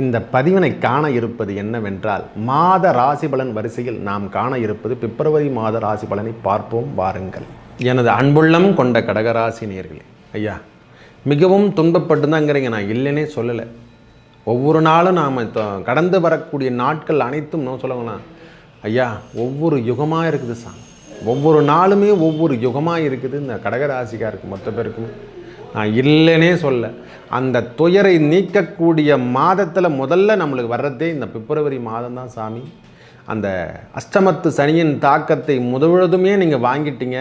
இந்த பதிவினை காண இருப்பது என்னவென்றால் மாத ராசி பலன் வரிசையில் நாம் காண இருப்பது பிப்ரவரி மாத ராசி பலனை பார்ப்போம் வாருங்கள். எனது அன்புள்ளம் கொண்ட கடகராசி நேர்களே ஐயா மிகவும் துன்பப்பட்டு தாங்கிறீங்க நான் இல்லைன்னே சொல்லலை. ஒவ்வொரு நாளும் நாம் கடந்து வரக்கூடிய நாட்கள் அனைத்தும் நான் சொல்லணும்னா ஐயா ஒவ்வொரு யுகமாக இருக்குது சாமி. ஒவ்வொரு நாளுமே ஒவ்வொரு யுகமாக இருக்குது. இந்த கடகராசிக்காருக்கு மொத்த பேருக்கும் நான் இல்லைன்னே சொல்ல. அந்த துயரை நீக்கக்கூடிய மாதத்தில் முதல்ல நம்மளுக்கு வர்றதே இந்த பிப்ரவரி மாதம் தான் சாமி. அந்த அஷ்டமத்து சனியின் தாக்கத்தை முழுவதுமே நீங்கள் வாங்கிட்டீங்க.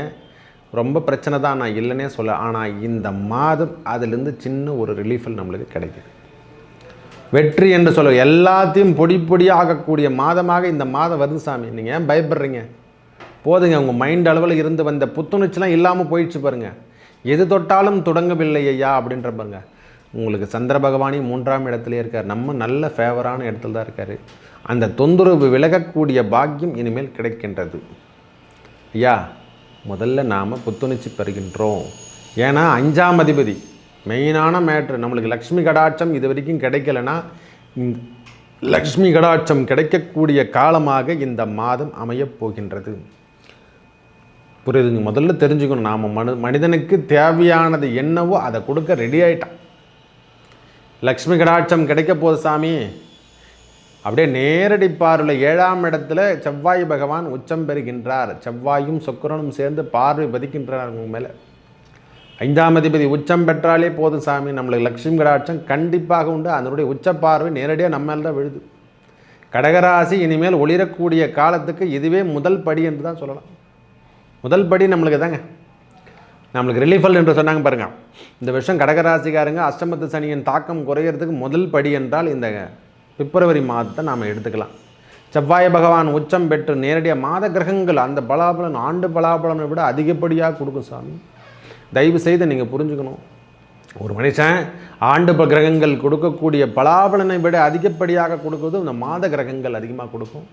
ரொம்ப பிரச்சனை தான் நான் இல்லைன்னே சொல்ல. ஆனால் இந்த மாதம் அதுலேருந்து சின்ன ஒரு ரிலீஃபல் நம்மளுக்கு கிடைக்குது. வெற்றி என்று சொல்ல எல்லாத்தையும் பொடி பொடியாகக்கூடிய மாதமாக இந்த மாதம் வருது சாமி. நீங்கள் ஏன் பயப்படுறீங்க? போதுங்க உங்கள் மைண்ட் அளவில் இருந்து வந்த புத்துணர்ச்சிலாம் இல்லாமல் போயிடுச்சு பாருங்கள் எது தொட்டாலும் தொடங்கவில்லை ஐயா அப்படின்றப்பங்க உங்களுக்கு சந்திர பகவானி மூன்றாம் இடத்துலேயே இருக்கார். நம்ம நல்ல ஃபேவரான இடத்துல தான் இருக்கார். அந்த தொந்தரவு விலகக்கூடிய பாக்கியம் இனிமேல் கிடைக்கின்றது. ஐயா முதல்ல நாம் புத்துணர்ச்சி பெறுகின்றோம். ஏன்னா அஞ்சாம் அதிபதி மெயினான மேட்ரு நம்மளுக்கு லக்ஷ்மி கடாட்சம் இது வரைக்கும் கிடைக்கலனா இந்த லக்ஷ்மி கடாட்சம் கிடைக்கக்கூடிய காலமாக இந்த மாதம் அமையப் போகின்றது. புரியுதுங்க முதல்ல தெரிஞ்சுக்கணும். நாம் மனு மனிதனுக்கு தேவையானது என்னவோ அதை கொடுக்க ரெடி ஆகிட்டான் லக்ஷ்மி கடாட்சம் கிடைக்க போகுது சாமி. அப்படியே நேரடி பார்வையில் ஏழாம் இடத்துல செவ்வாய் பகவான் உச்சம் பெறுகின்றார். செவ்வாயும் சுக்கரனும் சேர்ந்து பார்வை பதிக்கின்றார் உங்க மேலே. ஐந்தாம் அதிபதி உச்சம் பெற்றாலே போதும் சாமி. நம்மளுக்கு லக்ஷ்மி கடாட்சம் கண்டிப்பாக உண்டு. அதனுடைய உச்ச பார்வை நேரடியாக நம்ம தான் விழுது. கடகராசி இனிமேல் ஒளிரக்கூடிய காலத்துக்கு இதுவே முதல் படி என்று தான் சொல்லலாம். முதல் படி நம்மளுக்கு தாங்க. நம்மளுக்கு ரிலீஃபல் என்று சொன்னாங்க பாருங்கள் இந்த வருஷம் கடகராசிக்காரங்க அஷ்டமத்து சனியின் தாக்கம் குறையிறதுக்கு முதல் படி என்றால் இந்த பிப்ரவரி மாதத்தை நாம் எடுத்துக்கலாம். செவ்வாய் பகவான் உச்சம் பெற்று நேரடியாக மாத கிரகங்கள் அந்த பலாபலன் ஆண்டு பலாபலனை விட அதிகப்படியாக கொடுக்கும் சாமி. தயவு செய்து நீங்கள் புரிஞ்சுக்கணும். ஒரு மனுஷன் ஆண்டு ப- கிரகங்கள் கொடுக்கக்கூடிய பலாபலனை விட அதிகப்படியாக கொடுக்குறது இந்த மாத கிரகங்கள் அதிகமாக கொடுக்கும்.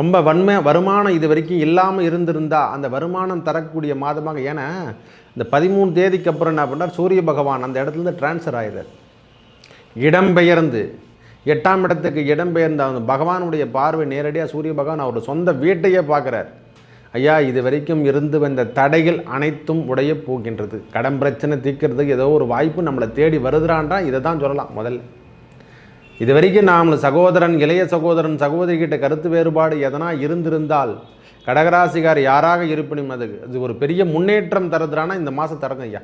ரொம்ப வன்மை வருமானம் இது வரைக்கும் இல்லாமல் இருந்திருந்தா அந்த வருமானம் தரக்கூடிய மாதமாக ஏன்னா இந்த பதிமூணு தேதிக்கு அப்புறம் என்ன பண்ணார்? சூரிய பகவான் அந்த இடத்துலேருந்து டிரான்ஸ்ஃபர் ஆயிடுறார் இடம்பெயர்ந்து எட்டாம் இடத்துக்கு இடம்பெயர்ந்த அந்த பகவானுடைய பார்வை நேரடியாக சூரிய பகவான் அவரோட சொந்த வீட்டையே பார்க்குறார். ஐயா இது வரைக்கும் இருந்து வந்த தடைகள் அனைத்தும் உடைய போகின்றது. கடன் பிரச்சனை தீர்க்கிறதுக்கு ஏதோ ஒரு வாய்ப்பு நம்மளை தேடி வருதுறான்றா இதை தான் சொல்லலாம் முதல்ல. இது வரைக்கும் நாம் சகோதரன் இளைய சகோதரன் சகோதரி கிட்ட கருத்து வேறுபாடு எதனா இருந்திருந்தால் கடகராசிகார் யாராக இருப்பினும் அது அது ஒரு பெரிய முன்னேற்றம் தருதுறானா இந்த மாதம் தரங்க ஐயா.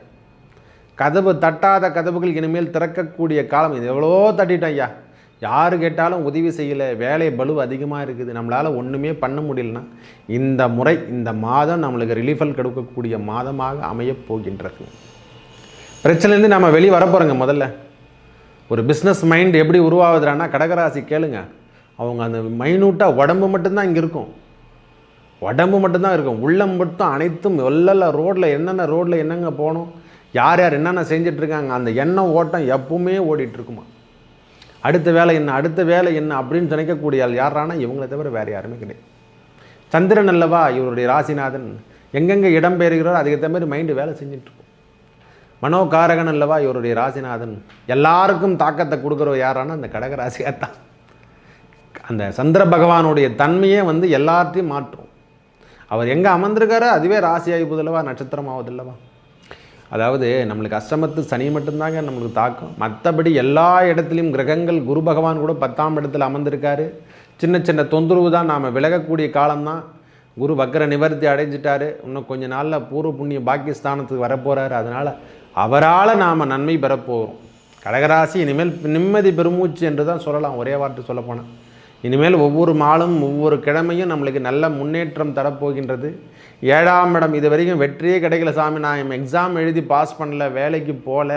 கதவு தட்டாத கதவுகள் இனிமேல் திறக்கக்கூடிய காலம் இது எவ்வளோ தட்டிட்டோம் ஐயா. யார் கேட்டாலும் உதவி செய்யலை வேலை பலு அதிகமாக இருக்குது நம்மளால் ஒன்றுமே பண்ண முடியலனா இந்த முறை இந்த மாதம் நம்மளுக்கு ரிலீஃபல் கொடுக்கக்கூடிய மாதமாக அமையப் போகின்றது. பிரச்சனைலேருந்து நம்ம வெளியே வரப்போகிறோங்க முதல்ல. ஒரு பிஸ்னஸ் மைண்ட் எப்படி உருவாகுதுறான்னா கடகராசி கேளுங்க. அவங்க அந்த மைனூட்டாக உடம்பு மட்டும்தான் இங்கே இருக்கும். உடம்பு மட்டும்தான் இருக்கும். உள்ளம் மட்டும் அனைத்தும் எல்லாம் ரோட்டில் என்னென்ன ரோட்டில் என்னங்க போகணும்? யார் யார் என்னென்ன செஞ்சிட்ருக்காங்க அந்த எண்ணம் ஓட்டம் எப்பவுமே ஓடிட்டுருக்குமா அடுத்த வேலை என்ன? அடுத்த வேலை என்ன? அப்படின்னு நினைக்கக்கூடிய ஆள் யாரானா இவங்களை தவிர வேறு யாருமே கிடையாது. சந்திரன் அல்லவா இவருடைய ராசிநாதன்? எங்கெங்கே இடம் பெறுகிறாரோ அதுக்கேற்ற மாதிரி மைண்டு வேலை செஞ்சுட்டு மனோகாரகன் அல்லவா? இவருடைய ராசிநாதன். எல்லாருக்கும் தாக்கத்தை கொடுக்குறவர் யாரானா அந்த கடகராசியாக தான். அந்த சந்திர பகவானுடைய தன்மையே வந்து எல்லாத்தையும் மாற்றும். அவர் எங்கே அமர்ந்திருக்காரோ அதுவே ராசி ஆகுதுல்லவா நட்சத்திரம் ஆகுதுல்லவா அதாவது நம்மளுக்கு அஷ்டமத்து சனி மட்டும்தாங்க நம்மளுக்கு தாக்கம். மற்றபடி எல்லா இடத்துலையும் கிரகங்கள் குரு பகவான் கூட பத்தாம் இடத்துல அமர்ந்திருக்காரு. சின்ன சின்ன தொந்தரவு தான் நாம் விலகக்கூடிய காலம்தான். குரு வக்கர நிவர்த்தி அடைஞ்சிட்டாரு. இன்னும் கொஞ்ச நாளில் பூர்வ புண்ணிய பாக்கியஸ்தானத்துக்கு வரப்போகிறாரு அதனால் அவரால் நாம் நன்மை பெறப்போகிறோம் கடகராசி இனிமேல் நிம்மதி பெருமூச்சு என்று தான் சொல்லலாம். ஒரே வார்த்தை சொல்லப்போனால் இனிமேல் ஒவ்வொரு நாளும் ஒவ்வொரு கிழமையும் நம்மளுக்கு நல்ல முன்னேற்றம் தரப்போகின்றது ஏழாம் இடம் இது வரைக்கும் வெற்றியே கிடைக்கல சாமி. நான் எக்ஸாம் எழுதி பாஸ் பண்ணல வேலைக்கு போகல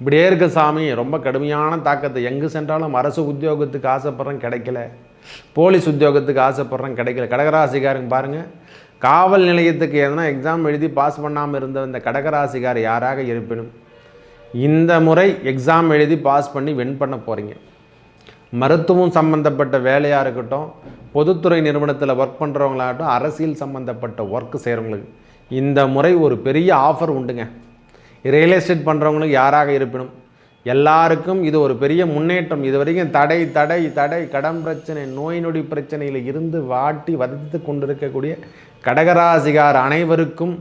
இப்படியே இருக்க சாமி. ரொம்ப கடுமையான தாக்கத்தை. எங்கே சென்றாலும் அரசு உத்தியோகத்துக்கு ஆசைப்பட்றேன் கிடைக்கல. போலீஸ் உத்தியோகத்துக்கு ஆசைப்பட்றேன் கிடைக்கல. கடகராசிக்காரங்க பாருங்கள் காவல் நிலையத்துக்கு எதனா எக்ஸாம் எழுதி பாஸ் பண்ணாமல் இருந்த இந்த கடகராசிக்கார் யாராக இருப்பினும் இந்த முறை எக்ஸாம் எழுதி பாஸ் பண்ணி வின் பண்ண போகிறீங்க மருத்துவம் சம்மந்தப்பட்ட வேலையாக இருக்கட்டும் பொதுத்துறை நிறுவனத்தில் ஒர்க் பண்ணுறவங்களாகட்டும் அரசியல் சம்மந்தப்பட்ட ஒர்க் செய்கிறவங்களுக்கு இந்த முறை ஒரு பெரிய ஆஃபர் உண்டுங்க. ரியல் எஸ்டேட் பண்ணுறவங்களுக்கு யாராக இருப்பினும் எல்லாருக்கும் இது ஒரு பெரிய முன்னேற்றம். இது வரைக்கும் தடை தடை தடை கடன் பிரச்சனை நோய் நொடி பிரச்சனையில் இருந்து வாட்டி வதத்து கொண்டிருக்கக்கூடிய கடகராசிகார் அனைவருக்கும்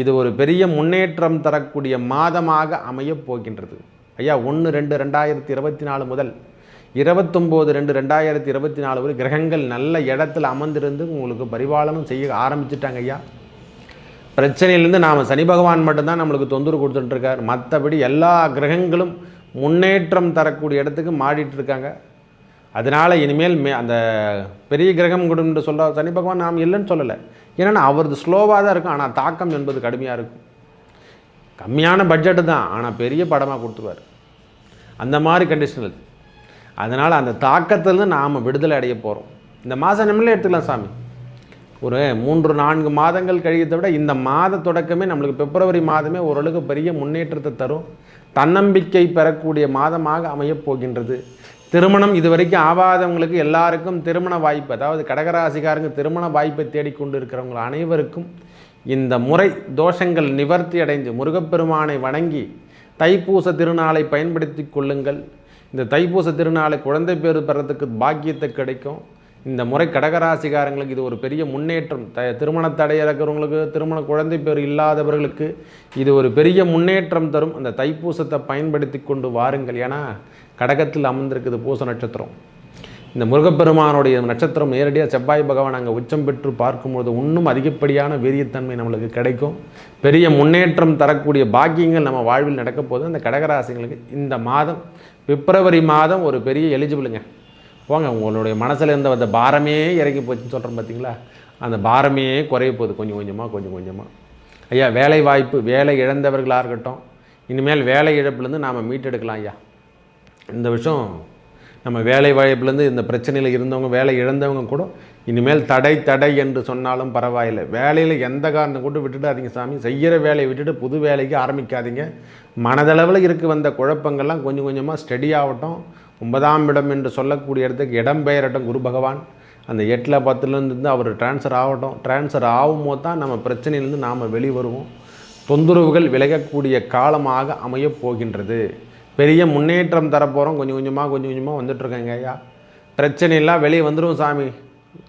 இது ஒரு பெரிய முன்னேற்றம் தரக்கூடிய மாதமாக அமையப் போகின்றது. ஐயா ஒன்று ரெண்டு ரெண்டாயிரத்தி இருபத்தி நாலு முதல் இருபத்தொம்போது ரெண்டு ரெண்டாயிரத்தி இருபத்தி நாலு வரை கிரகங்கள் நல்ல இடத்துல அமர்ந்திருந்து உங்களுக்கு பரிபாலனம் செய்ய ஆரம்பிச்சிட்டாங்க ஐயா. பிரச்சனையிலேருந்து நாம் சனி பகவான் மட்டும்தான் நம்மளுக்கு தொந்தரவு கொடுத்துட்டுருக்கார் மற்றபடி எல்லா கிரகங்களும் முன்னேற்றம் தரக்கூடிய இடத்துக்கு மாடிட்டுருக்காங்க அதனால் இனிமேல் மே அந்த பெரிய கிரகம் கொடுன்னு சொல்கிற சனி பகவான் நாம் இல்லைன்னு சொல்லலை. ஏன்னா அவரது ஸ்லோவாக தான் இருக்கும் ஆனால் தாக்கம் என்பது கடுமையாக இருக்கும். கம்மியான பட்ஜெட்டு தான் ஆனால் பெரிய படமாக கொடுத்துருவார். அந்த மாதிரி கண்டிஷன் அதனால் அந்த தாக்கத்திலேருந்து நாம் விடுதலை அடைய போகிறோம் இந்த மாதம் நம்மளே எடுத்துக்கலாம் சாமி. ஒரு மூன்று நான்கு மாதங்கள் கழியத்தை விட இந்த மாத தொடக்கமே நம்மளுக்கு பிப்ரவரி மாதமே ஓரளவுக்கு பெரிய முன்னேற்றத்தை தரும். தன்னம்பிக்கை பெறக்கூடிய மாதமாக அமையப் போகின்றது. திருமணம் இதுவரைக்கும் ஆவாதவங்களுக்கு ஆகாதவங்களுக்கு எல்லாருக்கும் திருமண வாய்ப்பு அதாவது கடகராசிக்காரங்க திருமண வாய்ப்பை தேடிக்கொண்டு இருக்கிறவங்க அனைவருக்கும் இந்த முறை தோஷங்கள் நிவர்த்தி அடைந்து முருகப்பெருமானை வணங்கி தைப்பூச திருநாளை பயன்படுத்தி கொள்ளுங்கள். இந்த தைப்பூச திருநாளை குழந்தை பேர் பெறத்துக்கு பாக்கியத்தை கிடைக்கும். இந்த முறை கடகராசிக்காரங்களுக்கு இது ஒரு பெரிய முன்னேற்றம். த திருமண தடை இருக்கிறவங்களுக்கு திருமண குழந்தை பேர் இல்லாதவர்களுக்கு இது ஒரு பெரிய முன்னேற்றம் தரும். அந்த தைப்பூசத்தை பயன்படுத்தி கொண்டு வாருங்கள். ஏன்னா கடகத்தில் அமர்ந்திருக்குது பூச நட்சத்திரம். இந்த முருகப்பெருமானுடைய நட்சத்திரம் நேரடியாக செவ்வாய் பகவான் அங்கே உச்சம் பெற்று பார்க்கும்போது இன்னும் அதிகப்படியான வீரியத்தன்மை நம்மளுக்கு கிடைக்கும். பெரிய முன்னேற்றம் தரக்கூடிய பாக்கியங்கள் நம்ம வாழ்வில் நடக்க போது அந்த கடகராசிங்களுக்கு இந்த மாதம் பிப்ரவரி மாதம் ஒரு பெரிய எலிஜிபிளுங்க போங்க உங்களுடைய மனசில் இருந்த அந்த பாரமே இறங்கி போச்சுன்னு சொல்கிறோம் பார்த்தீங்களா அந்த பாரமே குறைய போகுது கொஞ்சம் கொஞ்சமாக கொஞ்சம் கொஞ்சமாக ஐயா வேலை வாய்ப்பு வேலை இழந்தவர்களாக இருக்கட்டும் இனிமேல் வேலை இழப்புலேருந்து நாம் மீட்டெடுக்கலாம் ஐயா. இந்த விஷயம் நம்ம வேலை வாய்ப்புலேருந்து இந்த பிரச்சனையில் இருந்தவங்க வேலை இழந்தவங்க கூட இனிமேல் தடை தடை என்று சொன்னாலும் பரவாயில்லை. வேலையில் எந்த காரணம் கூட விட்டுடாதீங்க சாமி. செய்கிற வேலையை விட்டுட்டு புது வேலைக்கு ஆரம்பிக்காதீங்க. மனதளவில் இருக்க வந்த குழப்பங்கள்லாம் கொஞ்சம் கொஞ்சமாக ஸ்டடி ஆகட்டும். ஒன்பதாம் இடம் என்று சொல்லக்கூடிய இடத்துக்கு இடம் பெயரட்டும் குரு பகவான். அந்த எட்டில் பத்துலேருந்து அவர் டிரான்ஸ்ஃபர் ஆகட்டும். டிரான்ஸ்ஃபர் ஆகும்போது தான் நம்ம பிரச்சனையிலேருந்து நாம் வெளிவருவோம். தொந்தரவுகள் விலகக்கூடிய காலமாக அமையப் போகின்றது. பெரிய முன்னேற்றம் தரப்போகிறோம் கொஞ்சம் கொஞ்சமாக கொஞ்சம் கொஞ்சமாக வந்துட்டுருக்கேங்க ஐயா. பிரச்சனையெல்லாம் வெளியே வந்துடும் சாமி.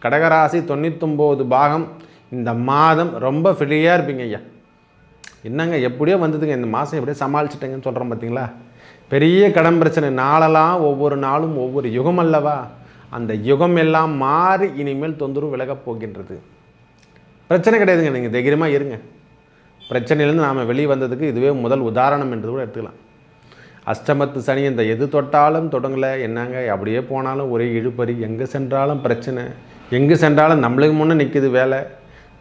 கடகராசி தொண்ணூத்தொம்போது பாகம். இந்த மாதம் ரொம்ப ஃப்ரீயாக இருப்பீங்க ஐயா. என்னங்க எப்படியோ வந்ததுங்க. இந்த மாதம் எப்படியோ சமாளிச்சிட்டேங்கன்னு சொல்கிறோம் பார்த்தீங்களா பெரிய கடன் பிரச்சனை. நாளெல்லாம் ஒவ்வொரு நாளும் ஒவ்வொரு யுகம் அல்லவா? அந்த யுகம் எல்லாம் மாறி இனிமேல் தொந்தரவு விலகப் போகின்றது. பிரச்சனை கிடையாதுங்க. நீங்கள் தைரியமாக இருங்க. பிரச்சனையிலேருந்து நாம் வெளியே வந்ததுக்கு இதுவே முதல் உதாரணம் என்று கூட எடுத்துக்கலாம். அஷ்டமத்து சனி இந்த எது தொட்டாலும் தொடங்கலை. என்னங்க? அப்படியே போனாலும் ஒரே இழுப்பறி எங்கே சென்றாலும் பிரச்சனை. எங்கே சென்றாலும் நம்மளுக்கு முன்னே நிற்குது வேலை.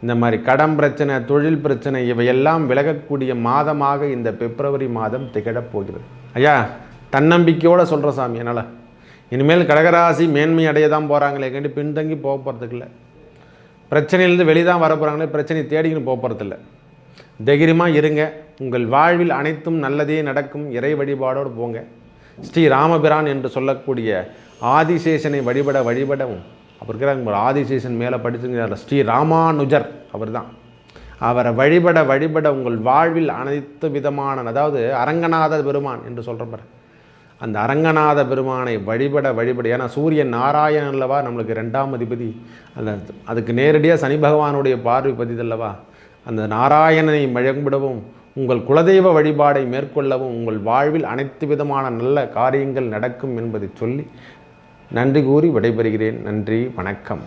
இந்த மாதிரி கடன் பிரச்சனை தொழில் பிரச்சனை இவையெல்லாம் விலகக்கூடிய மாதமாக இந்த பிப்ரவரி மாதம் திகழப் போகிறது. ஐயா தன்னம்பிக்கையோடு சொல்கிற சாமி என்னால். இனிமேல் கடகராசி மேன்மை அடைய தான் போகிறாங்களே கண்டு பின்தங்கி போக போகிறதுக்கு இல்லை பிரச்சனையிலேருந்து வெளியே தான் வர போகிறாங்களே பிரச்சனை தேடிக்கின்னு போக போகிறதில்ல தைரியமாக இருங்க. உங்கள் வாழ்வில் அனைத்தும் நல்லதே நடக்கும். இறை வழிபாடோடு போங்க. ஸ்ரீ ராமபிரான் என்று சொல்லக்கூடிய ஆதிசேஷனை வழிபட வழிபடவும் அவர் இருக்கிறாங்க ஆதிசேஷன் மேலே படிச்சுங்கிறார் ஸ்ரீ ராமானுஜர் அவர் தான் அவரை வழிபட வழிபட உங்கள் வாழ்வில் அனைத்து விதமான அதாவது அரங்கநாத பெருமான் என்று சொல்கிற அந்த அரங்கநாத பெருமானை வழிபட வழிபட ஏன்னா சூரியன் நாராயணன் அல்லவா? நம்மளுக்கு ரெண்டாம் அதிபதி. அந்த அதுக்கு நேரடியாக சனி பகவானுடைய பார்வை பதிதல்லவா அந்த நாராயணனை வழிபடவும் உங்கள் குலதெய்வ வழிபாடை மேற்கொள்ளவும் உங்கள் வாழ்வில் அனைத்து விதமான நல்ல காரியங்கள் நடக்கும் என்பதை சொல்லி நன்றி கூறி விடைபெறுகிறேன். நன்றி வணக்கம்.